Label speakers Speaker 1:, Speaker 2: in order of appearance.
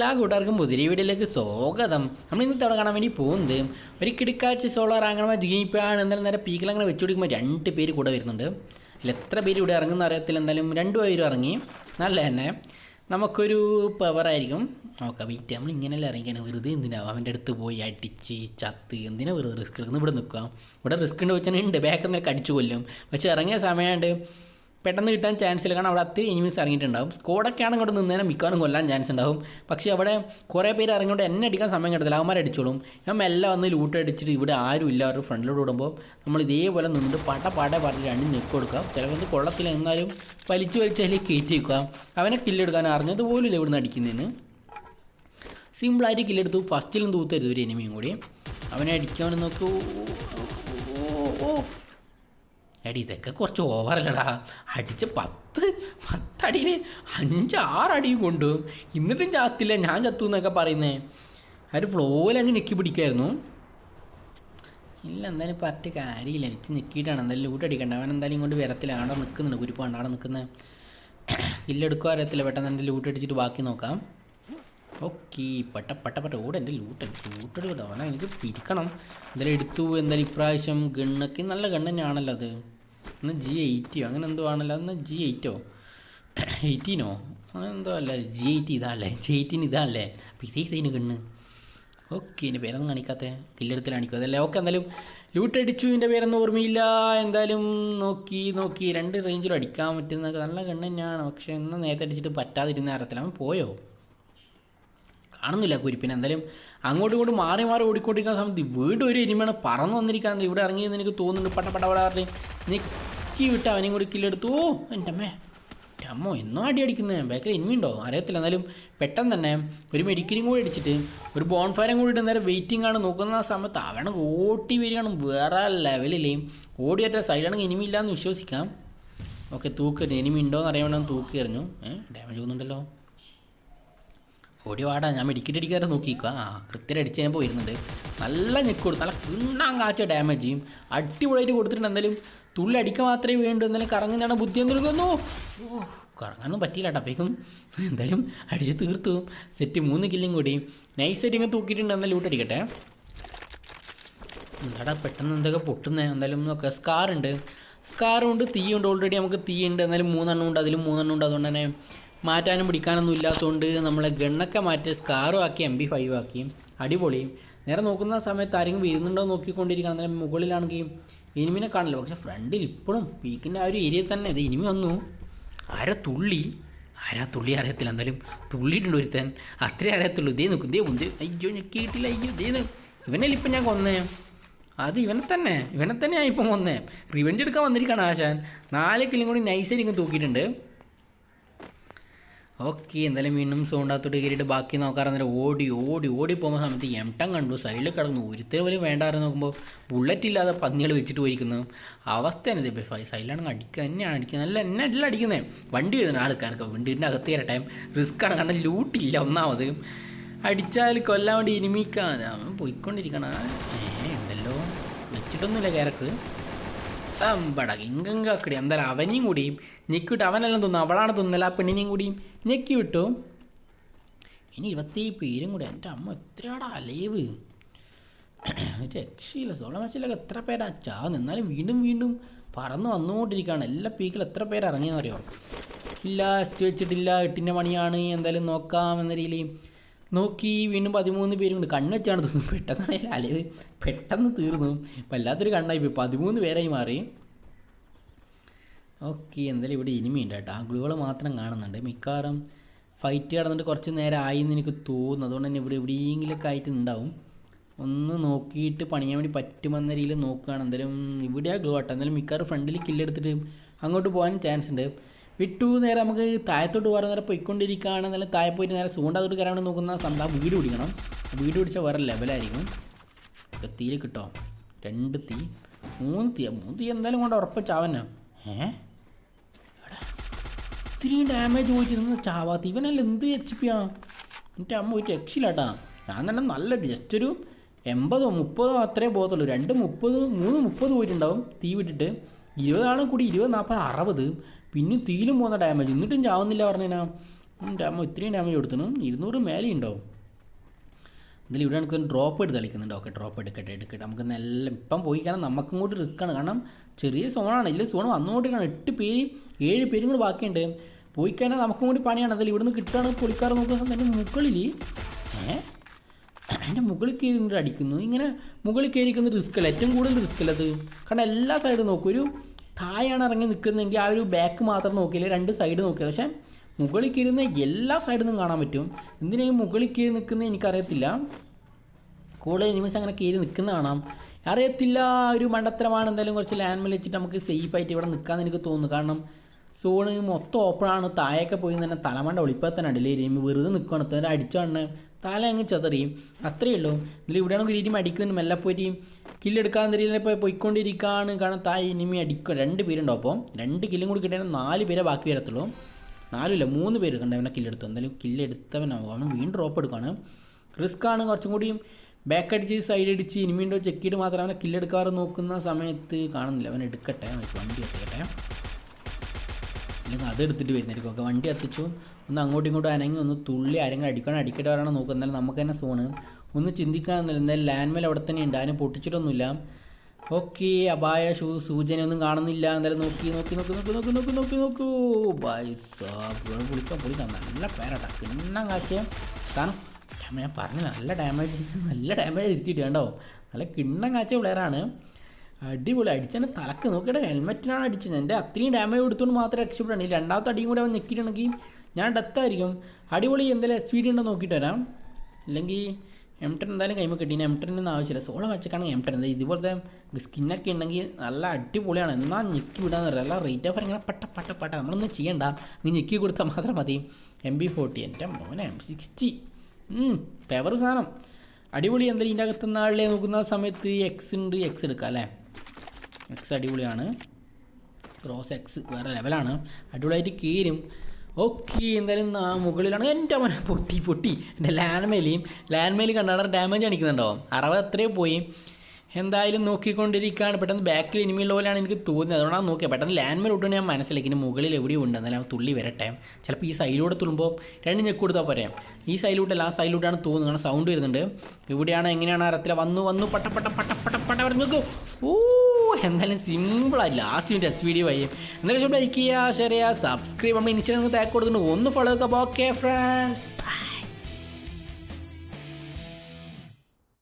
Speaker 1: എല്ലാ കൂട്ടുകാർക്കും പുതിരി വീഡിയോയിലേക്ക് സ്വാഗതം. നമ്മൾ ഇന്നത്തെ അവിടെ കാണാൻ വേണ്ടി പോകുന്നത് ഒരു കിടക്കാഴ്ച സോളാർ അങ്ങനെ ജീപ്പാണ് എന്നാലും നേരെ പീക്കിൽ അങ്ങനെ വെച്ച് കൊടുക്കുമ്പോൾ രണ്ട് പേര് കൂടെ വരുന്നുണ്ട്. അതിൽ എത്ര പേര് ഇവിടെ ഇറങ്ങുന്ന അറിയത്തില്ല. എന്തായാലും രണ്ട് പേരും ഇറങ്ങി. നല്ല തന്നെ. നമുക്കൊരു പവറായിരിക്കും നോക്കാം വെയിറ്റ് നമ്മൾ ഇങ്ങനെയല്ല ഇറങ്ങിക്കാൻ വെറുതെ എന്തിനാ? അവന്റെ അടുത്ത് പോയി അടിച്ച് ചത്ത് എന്തിനാ വെറുതെ റിസ്ക് എടുക്കുന്നത്? ഇവിടെ നിൽക്കുക ഇവിടെ റിസ്ക് ഉണ്ട് വെച്ചാൽ ഉണ്ട്. ബാക്കിൽ നിന്നൊക്കെ അടിച്ചു കൊല്ലും. പക്ഷേ ഇറങ്ങിയ സമയമായിട്ട് പെട്ടെന്ന് കിട്ടാൻ ചാൻസ് ഇല്ല. കാരണം അവിടെ അത്രയും എനിമീസ് ഇറങ്ങിയിട്ടുണ്ടാവും. സ്കോഡൊക്കെയാണ് ഇങ്ങോട്ട് നിന്നേരം മിക്കവാറും കൊല്ലാൻ ചാൻസ് ഉണ്ടാവും. പക്ഷേ അവിടെ കുറേ പേര് ഇറങ്ങിയോണ്ട് എന്നെ അടിക്കാൻ സമയം കിട്ടത്തില്ല. അവന്മാർ അടിച്ചോളും. ഞാൻ മെല്ലെ വന്ന് ലൂട്ട് അടിച്ചിട്ട് ഇവിടെ ആരും ഇല്ല. അവരുടെ ഫ്രണ്ടിലോട് വിടുമ്പോൾ നമ്മൾ ഇതേപോലെ നിന്നിട്ട് പട പട പറഞ്ഞ് രണ്ട് ഞെക്ക് കൊടുക്കാം. ചിലപ്പോൾ കൊള്ളത്തില്ല എന്നാലും വലിച്ചു വലിച്ച് അതിലേക്ക് കയറ്റി വെക്കുക അവനെ കില്ലെടുക്കാൻ അറിഞ്ഞത് പോലും ഇല്ല ഇവിടുന്ന് അടിക്കുന്നതിന്. സിമ്പിളായിട്ട് കില്ലെടുത്തു ഫസ്റ്റിലും തൂത്തരുത് ഒരു എനിമിയും കൂടി. അവനെ അടിക്കാൻ നോക്കൂ. ഓ ഓ. എടി ഇതൊക്കെ കുറച്ച് ഓവറല്ലടാ അടിച്ച് പത്ത് പത്തടിയിൽ അഞ്ച് ആറടിയും കൊണ്ടു എന്നിട്ടും ചാത്തില്ല ഞാൻ ചത്തു എന്നൊക്കെ പറയുന്നേ. അവർ ഫ്ലോയിലങ്ങ് ഞെക്കി പിടിക്കായിരുന്നു ഇല്ല എന്തായാലും പറ്റ കാര്യമില്ല. വെച്ച് ഞെക്കിയിട്ടാണ്. എന്തായാലും ലൂട്ട് അടിക്കണ്ട. അവൻ എന്തായാലും ഇങ്ങോട്ട് വരത്തില്ല. അവിടെ നിൽക്കുന്നുണ്ട് കുരിപ്പാണ്ട്. അവിടെ നിൽക്കുന്നത് ഇല്ലെടുക്കുക അറിയത്തില്ല. പെട്ടെന്ന് എന്റെ ലൂട്ട് അടിച്ചിട്ട് ബാക്കി നോക്കാം. ഓക്കെ പട്ട പട്ട പട്ട. ഓടെ എന്റെ ലൂട്ട് ലൂട്ടഡ് കേട്ടോ അവനെ എനിക്ക് പിരിക്കണം. എന്തായാലും എടുത്തു എന്തായാലും ഇപ്രാവശ്യം ഗണ്ണൊക്കെ നല്ല ഗണ്ണ് തന്നെയാണല്ലോ അത് എന്നാൽ ജി എയ്റ്റിയോ അങ്ങനെ എന്തോ ആണല്ലോ. എന്നാൽ ജി എയ്റ്റോ എയ്റ്റീനോ? അങ്ങനെ എന്തോ അല്ല? ജി എയ്റ്റി ഇതാണല്ലേ ജി എയ്റ്റീൻ ഇതാണല്ലേ ഇതേ ഇതേന് ഗണ്ണ്. ഓക്കെ എന്റെ പേരൊന്നും കാണിക്കാത്ത. കില്ലെടുത്തിൽ കാണിക്കും. അതല്ലേ? ഓക്കെ എന്തായാലും ലൂട്ട് അടിച്ചു. എന്റെ പേരൊന്നും ഓർമ്മയില്ല. എന്തായാലും നോക്കി നോക്കി. രണ്ട് റേഞ്ചിലും അടിക്കാൻ പറ്റുന്ന നല്ല ഗണ്ണ് തന്നെയാണ് പക്ഷേ എന്നാൽ നേരത്തെ അടിച്ചിട്ട് പറ്റാതിരുന്ന അറിയത്തില്ല അവൻ പോയോ? കാണുന്നില്ല കുരിപ്പിനെ എന്തായാലും അങ്ങോട്ടും ഇങ്ങോട്ടും മാറി മാറി ഓടിക്കൊണ്ടിരിക്കുന്ന സമയത്ത് വീട് ഒരു ഇനിമയാണ് പറന്നു വന്നിരിക്കുകയാണ് ഇവിടെ ഇറങ്ങിയെന്ന് എനിക്ക് തോന്നുന്നുണ്ട്. പട്ട പട്ട പട പറഞ്ഞ് ഞെക്കി വിട്ട് അവനെയും കൂടി കില്ലെടുത്തു ഓ എന്റെ അമ്മേ. അമ്മോ എന്നോ അടി അടിക്കുന്നത് ബാക്കിൽ എനിമിയുണ്ടോ അറിയത്തില്ല. എന്നാലും പെട്ടെന്ന് തന്നെ ഒരു മെഡിക്കലും കൂടി അടിച്ചിട്ട് ഒരു ബോൺ ഫയറും കൂടി ഇട്ട് നേരെ വെയിറ്റിംഗ് ആണ്. നോക്കുന്ന സമയത്ത് അവനെ ഓട്ടി വരികയാണ്. വേറെ ലെവലിലേ ഓടിയേറ്റ സൈഡാണെങ്കിൽ എനിമി ഇല്ലാന്ന് വിശ്വസിക്കാം. ഓക്കെ തൂക്ക്. എനിമി ഉണ്ടോ എന്ന് അറിയാൻ വേണ്ടി തൂക്കി എറിഞ്ഞു. ഏഹ് ഡാമേജ് പോകുന്നുണ്ടല്ലോ ഓടി വാടാ ഞാൻ മെഡിക്കറ്റ് അടിക്കാതെ നോക്കിക്കുക ആ കൃത്യം അടിച്ച് കഴിയുമ്പോൾ വരുന്നുണ്ട് നല്ല ഞെക്ക് കൊടുത്തു. നല്ല കിണ്ണാൻ കാറ്റ ഡാമേജ് ചെയ്യും അടിപൊളിയായിട്ട് കൊടുത്തിട്ടുണ്ട്. എന്തായാലും തുള്ളി അടിക്കാൻ മാത്രമേ വേണ്ടൂ. എന്നാലും കറങ്ങുന്നതാണ് ബുദ്ധി എന്തെടുക്കുന്നു കറങ്ങാനൊന്നും പറ്റിയില്ല കേട്ടോ അപ്പോഴേക്കും എന്തായാലും അടിച്ച് തീർത്തു. സെറ്റ് മൂന്ന് കില്ലും കൂടി. നൈസ് ആയിട്ട് ഇങ്ങനെ തൂക്കിയിട്ടുണ്ട്. എന്നാൽ ലൂട്ട് അടിക്കട്ടെ. എന്താടാ പെട്ടെന്ന് എന്തൊക്കെ പൊട്ടുന്നത് എന്തായാലും നോക്കുക സ്കാർ ഉണ്ട്. സ്കാറും ഉണ്ട് തീയുണ്ട് ഓൾറെഡി നമുക്ക് തീയുണ്ട് എന്നാലും മൂന്നെണ്ണം ഉണ്ട്. അതിലും മൂന്നെണ്ണം ഉണ്ട്. അതുകൊണ്ട് തന്നെ മാറ്റാനും പിടിക്കാനൊന്നും ഇല്ലാത്തതുകൊണ്ട് നമ്മൾ ഗണ്ണൊക്കെ മാറ്റി സ്കാറും ആക്കി എം ബി ഫൈവ് ആക്കി അടിപൊളിയും നേരെ നോക്കുന്ന സമയത്ത് ആരെങ്കിലും വരുന്നുണ്ടോ നോക്കിക്കൊണ്ടിരിക്കണം. അന്നേരം മുകളിലാണെങ്കിൽ ഇനിമിനെ കാണില്ല. പക്ഷെ ഫ്രണ്ടിൽ ഇപ്പോഴും പീക്കിന്റെ ആ ഒരു ഏരിയയിൽ തന്നെ ഇത് ഇനിമി വന്നു. ആരാ തുള്ളി? ആരാ തുള്ളി അറിയത്തില്ല. എന്തായാലും തുള്ളിയിട്ടുണ്ട് ഒരുത്തൻ. അത്രേ അറിയത്തുള്ളൂ. ഇതേ നോക്കും ഇതേ ഉണ്ട്. അയ്യോ ഞെക്കിയിട്ടില്ല അയ്യോ ഇതേ ഇവനല്ലേ ഇപ്പം ഞാൻ കൊന്നേ? അത് ഇവനെ തന്നെ. ഇവനെ തന്നെയാണ് ഇപ്പം കൊന്നേ. റിവെഞ്ച് എടുക്കാൻ വന്നിരിക്കുകയാണ് ആശാൻ. നാല് കിലും കൂടി ഇങ്ങ് തൂക്കിയിട്ടുണ്ട്. ഓക്കെ എന്തായാലും വീണ്ടും സൗണ്ടാത്തോട്ട് കയറിയിട്ട് ബാക്കി നോക്കാറന്നേരം ഓടി ഓടി ഓടി പോകുന്ന സമയത്ത് എംടം കണ്ടു. സൈഡിൽ കിടന്നു. ഒരുത്തർ പോലും വേണ്ടായിരുന്നു നോക്കുമ്പോൾ ബുള്ളറ്റ് ഇല്ലാതെ പന്നികൾ വെച്ചിട്ട് പോയിരിക്കുന്നു. അവസ്ഥയാണ് ഇത്. സൈഡിലാണ് അടിക്കുക തന്നെയാണ് അടിക്കുന്നത്. നല്ല എന്നെ എല്ലാം അടിക്കുന്നത് വണ്ടി വരുന്ന ആൾക്കാർക്ക് വണ്ടിന്റെ അകത്ത് കയറട്ടെ റിസ്ക്കാണ് കാരണം ലൂട്ടില്ല ഒന്നാമത്. അടിച്ചാൽ കൊല്ലാൻ വേണ്ടി ഇനിമിക്കാൻ അവൻ പോയിക്കൊണ്ടിരിക്കണം. ഏ ഉണ്ടല്ലോ വെച്ചിട്ടൊന്നുമില്ല ക്യാരക്ടർ അമ്പട ഇങ്കങ്കാക്കടി എന്തായാലും അവനെയും കൂടിയും ഞെക്ക് വിട്ടു അവനെല്ലാം തോന്നുന്നു അവളാണ് തോന്നുന്നില്ല ആ പെണ്ണിനെയും കൂടിയും. ഞെക്കി വിട്ടു. ഇനി ഇരുപത്തി പേരും കൂടി. എന്റെ അമ്മ എത്രയാടാ അലേവ്. രക്ഷയില്ല. സോളം മച്ചിലൊക്കെ എത്ര പേരാ. ചാ നിന്നാലും വീണ്ടും വീണ്ടും പറന്ന് വന്നുകൊണ്ടിരിക്കുകയാണ്. എല്ലാ പീക്കിൽ എത്ര പേര് ഇറങ്ങിയെന്നറിയോ ഇല്ല എസ്റ്റ് വെച്ചിട്ടില്ല എട്ടിന്റെ മണിയാണ്. എന്തായാലും നോക്കാം എന്ന രീതിയിൽ നോക്കി വീണ്ടും പതിമൂന്ന് പേരും കൊണ്ട് കണ്ണ് വെച്ചാണ് തോന്നുന്നു. പെട്ടെന്നാണ് അലവ് പെട്ടെന്ന് തീർന്നു. വല്ലാത്തൊരു കണ്ണായി പോയി. പതിമൂന്ന് പേരായി മാറി. ഓക്കെ എന്തായാലും ഇവിടെ ഇനിമയുണ്ട് കേട്ടോ. ആ ഗ്ലൂകൾ മാത്രം കാണുന്നുണ്ട്. മിക്കവാറും ഫൈറ്റ് കടന്നിട്ട് കുറച്ച് നേരം ആയി എന്ന് എനിക്ക് തോന്നുന്നു. അതുകൊണ്ട് തന്നെ ഇവിടെ എവിടെയെങ്കിലുമൊക്കെ ആയിട്ട് ഉണ്ടാവും. ഒന്ന് നോക്കിയിട്ട് പണിയാൻ വേണ്ടി പറ്റുമെന്ന രീതിയിൽ നോക്കുകയാണ്. എന്തായാലും ഇവിടെയാ ഗ്ലൂ കേട്ടോ. എന്തായാലും മിക്കവാറും ഫ്രണ്ടിൽ കില്ലെടുത്തിട്ട് അങ്ങോട്ട് പോകാനും ചാൻസ് ഉണ്ട്. വിട്ടു നേരെ നമുക്ക് താഴത്തോട്ട് പോകാൻ നേരെ നല്ല താഴെ പോയിട്ട് നേരെ സൂണ്ടാത്തോട്ട് കയറാൻ നോക്കുന്ന സന്ത വീട് പിടിക്കണം. വീട് പിടിച്ചാൽ വേറെ ലെവലായിരിക്കും തീയിൽ കിട്ടോ? രണ്ട് തീ. മൂന്ന് തീ. മൂന്ന് തീ എന്തായാലും കൊണ്ട് ഉറപ്പ് ചാവന്നാ. ഏ? ഇത്രയും ഡാമേജ് പോയിട്ട് ചാവാത്ത ഇവനല്ല എന്ത് എച്ച് പി ആ? എന്റെ അമ്മ ഒരു രക്ഷയില്ലാട്ടാ. ഞാൻ തന്നെ നല്ല ജസ്റ്റ് ഒരു എൺപതോ മുപ്പതോ അത്രേ പോകത്തുള്ളൂ. രണ്ട് മുപ്പത് മൂന്ന് മുപ്പത് പോയിട്ടുണ്ടാവും തീ വിട്ടിട്ട്. ഇരുപതാണ് കൂടി ഇരുപത് നാൽപ്പത് അറുപത്. പിന്നെ തീലും പോകുന്ന ഡാമേജ് എന്നിട്ടും ചാവുന്നില്ല പറഞ്ഞാൽ ഡാമോ ഇത്രയും ഡാമേജ് കൊടുത്തു ഇരുന്നൂറ് മേലെ ഉണ്ടാവും. ഇതിൽ ഇവിടെ നമുക്ക് ഡ്രോപ്പ് എടുത്ത് കളിക്കുന്നുണ്ട്. ഓക്കെ ഡ്രോപ്പ് എടുക്കട്ടെ എടുക്കട്ടെ. നമുക്ക് നല്ല ഇപ്പം പോയി കാരണം നമുക്കും കൂടി റിസ്ക് ആണ്. കാരണം ചെറിയ സോണാണ് ഇല്ല സോൺ വന്നുകൊണ്ടിരിക്കണം എട്ട് പേര് ഏഴ് പേരും കൂടി ബാക്കിയുണ്ട്. പോയി കഴിഞ്ഞാൽ നമുക്കും കൂടി പണിയാണ്. അതിൽ ഇവിടുന്ന് കിട്ടുകയാണ് പൊളിക്കാറ് നോക്കുന്ന എന്റെ മുകളിൽ ഏഹ് എന്റെ മുകളിൽ കയറി അടിക്കുന്നു. ഇങ്ങനെ മുകളിൽ കയറിക്കുന്ന റിസ്ക് അല്ല. ഏറ്റവും കൂടുതൽ റിസ്ക് അല്ല അത്. കാരണം എല്ലാ സൈഡും നോക്കും. ഒരു താഴെയാണ് ഇറങ്ങി നിൽക്കുന്നതെങ്കിൽ ആ ഒരു ബാക്ക് മാത്രം നോക്കിയില്ല രണ്ട് സൈഡ് നോക്കിയത് പക്ഷേ മുകളിൽ കയറുന്ന എല്ലാ സൈഡിൽ നിന്നും കാണാൻ പറ്റും. എന്തിനാ മുകളിൽ കയറി നിൽക്കുന്നത് എനിക്കറിയത്തില്ല. കൂടുതൽ എനിമീസ് അങ്ങനെ കയറി നിൽക്കുന്ന കാണാം. അറിയത്തില്ല ഒരു മണ്ടത്തരമാണ് എന്തായാലും കുറച്ച് ലാൻഡ് മേൽ വെച്ചിട്ട് നമുക്ക് സേഫ് ആയിട്ട് ഇവിടെ നിൽക്കാമെന്ന് എനിക്ക് തോന്നുന്നു. കാരണം സോണ് മൊത്തം ഓപ്പണാണ് താഴെയൊക്കെ പോയി തന്നെ തലമണ്ട ഒളിപ്പോൾ തന്നെ അടിയിലേ എരിയുമ്പോൾ വെറുതെ നിൽക്കുകയാണ്. തന്നെ അടിച്ചാണ് തല അങ്ങ് ചെതറിയും അത്രയേ ഉള്ളൂ. ഇതിൽ ഇവിടെയാണെങ്കിൽ ടീം അടിക്കുന്നുണ്ട്. മെല്ലെ പോയിട്ട് കില്ലെടുക്കാൻ തരില്ല ഇപ്പോൾ പോയിക്കൊണ്ടിരിക്കുകയാണ് കാരണം താ ഇനിമി അടിക്കും. രണ്ട് പേരുണ്ടോ അപ്പോൾ രണ്ട് കില്ലും കൂടി കിട്ടിയാൽ നാല് പേരെ ബാക്കി വരത്തുള്ളൂ. നാലുമില്ല മൂന്ന് പേര് കണ്ടവനെ കില്ലെടുത്തു എന്തായാലും കില്ലെടുത്തവനാവും അവൻ വീണ്ടും ഡ്രോപ്പ് എടുക്കുകയാണ് റിസ്ക് ആണ് കുറച്ചും കൂടിയും. ബാക്ക് അടിച്ച് സൈഡ് അടിച്ച് ഇനിമിയുണ്ടോ ചെക്ക് ചെയ്ത് മാത്രം അവനെ കില്ലെടുക്കാറ് നോക്കുന്ന സമയത്ത് കാണുന്നില്ല. അവൻ എടുക്കട്ടെ വണ്ടി എത്തിക്കട്ടെ. അല്ലെങ്കിൽ അത് എടുത്തിട്ട് വരുന്നതായിരിക്കും. ഒക്കെ വണ്ടി എത്തിച്ചു. ഒന്ന് അങ്ങോട്ടും ഇങ്ങോട്ടും അനങ്ങി ഒന്ന് തുള്ളി ആരെങ്കിലും അടിക്കണം അടിക്കട്ടെ വരണം നോക്കുക എന്നാലും നമുക്ക് തന്നെ സോണ് ഒന്ന് ചിന്തിക്കാമെന്നില്ല എന്തായാലും ലാൻഡ് മേൽ അവിടെ തന്നെ ഉണ്ട്. അതിനെ പൊട്ടിച്ചിട്ടൊന്നുമില്ല. ഓക്കെ അപായ ഷൂ സൂചനയൊന്നും കാണുന്നില്ല. എന്തായാലും നോക്കി നോക്കി നോക്കി നോക്കി നോക്കി നോക്കി നോക്കി നോക്കൂ. ബൈ സാബ് പൊളിക്കാം പൊളിക്കാം നല്ല പേരാട്ടാ. കിണ്ണം കാച്ചിയ കാരണം ഞാൻ പറഞ്ഞു നല്ല ഡാമേജ് നല്ല ഡാമേജ് തിരിച്ചിട്ട് കണ്ടോ നല്ല കിണ്ണം കാച്ചിയ പ്ലെയറാണ് അടിപൊളി. അടിച്ചതിന് തലക്ക് നോക്കിയിട്ട് ഹെൽമെറ്റിനാണ് അടിച്ചത്. എന്റെ അത്രയും ഡാമേജ് കൊടുത്തുകൊണ്ട് മാത്രമേ രക്ഷപ്പെടാണ്. ഈ രണ്ടാമത്തെ അടിയും കൂടെ അവൻ നിൽക്കിയിട്ടുണ്ടെങ്കിൽ ഞാൻ ഡെത്തായിരിക്കും അടിപൊളി. എന്തെങ്കിലും എസ് വി ഡി ഉണ്ടോ നോക്കിയിട്ട് വരാം. അല്ലെങ്കിൽ എം ടെൻ എന്തായാലും കൈമ കിട്ടീന്. എം ടെന്നൊന്നും ആവശ്യമില്ല. സോള വെച്ചേക്കാണെങ്കിൽ എം ടെൻ എന്താ ഇതുപോലത്തെ സ്കിന്നൊക്കെ ഉണ്ടെങ്കിൽ നല്ല അടിപൊളിയാണ്. എന്നാൽ ഞെക്കി വിടാന്ന് പറയാം അല്ല റേറ്റ് ഓഫർ ഇങ്ങനെ പട്ട പട്ട പട്ട. നമ്മളൊന്നും ചെയ്യണ്ട. നീ ഞെക്കി കൊടുത്താൽ മാത്രം മതി. എം ബി ഫോർട്ടി എന്റെ മോനെ എം സിക്സ്റ്റി പേവർ സാധനം. അടിപൊളി എന്തായാലും ഇതിന്റെ അകത്ത് നാളിലെ നോക്കുന്ന സമയത്ത് എക്സ് ഉണ്ട് എക്സ് എടുക്കാം അല്ലേ? എക്സ് അടിപൊളിയാണ്. ക്രോസ് എക്സ് വേറെ ലെവലാണ് അടിപൊളിയായിട്ട് കീരും ഓക്കെ എന്തായാലും ആ മുകളിലാണ് എന്റെ അവനെ പൊട്ടി പൊട്ടി എന്റെ ലാൻഡ് മേലിൽ കണ്ടാണ് ഡാമേജ് അടിക്കുന്നുണ്ടാവും അറുപത് അത്രയും പോയി എന്തായാലും നോക്കിക്കൊണ്ടിരിക്കുകയാണ് പെട്ടെന്ന് ബാക്കിൽ ഇനിമിയുള്ള പോലെയാണ് എനിക്ക് തോന്നുന്നത് അതുകൊണ്ടാണ് നോക്കിയത് പെട്ടെന്ന് ലാൻഡ് മേൽ ഇട്ടുകൊണ്ട് ഞാൻ മനസ്സിലാക്കി ഇനി മുകളിൽ എവിടെയും ഉണ്ട് എന്നാലും തുള്ളി വരട്ടെ ചിലപ്പോൾ ഈ സൈഡിലൂടെ തുള്ളുമ്പോൾ രണ്ട് ഞെക്ക് കൊടുത്താൽ പോരെ ഈ സൈഡിലൂട്ടല്ല ആ സൈഡിലൂട്ടാണ് തോന്നുന്നത് കാരണം സൗണ്ട് വരുന്നുണ്ട് ഇവിടെയാണ് എങ്ങനെയാണ് അറത്തില വന്നു വന്നു പട്ട പട്ട പട്ട പട്ട നോക്കൂ ഓ എന്തായാലും സിമ്പിളായി ലാസ്റ്റ് മിനിറ്റ് എസ് വീഡിയോ ആയി. എന്തായാലും ലൈക്ക് ചെയ്യുക ഷെയർ ചെയ്യുക സബ്സ്ക്രൈബ് നമ്മൾ ഇൻസ്റ്റാഗ്രാമിൽ താക്ക് കൊടുക്കുന്നുണ്ട് ഒന്ന് ഫോളോ ഒക്കെ ഓക്കെ ഫ്രണ്ട്സ്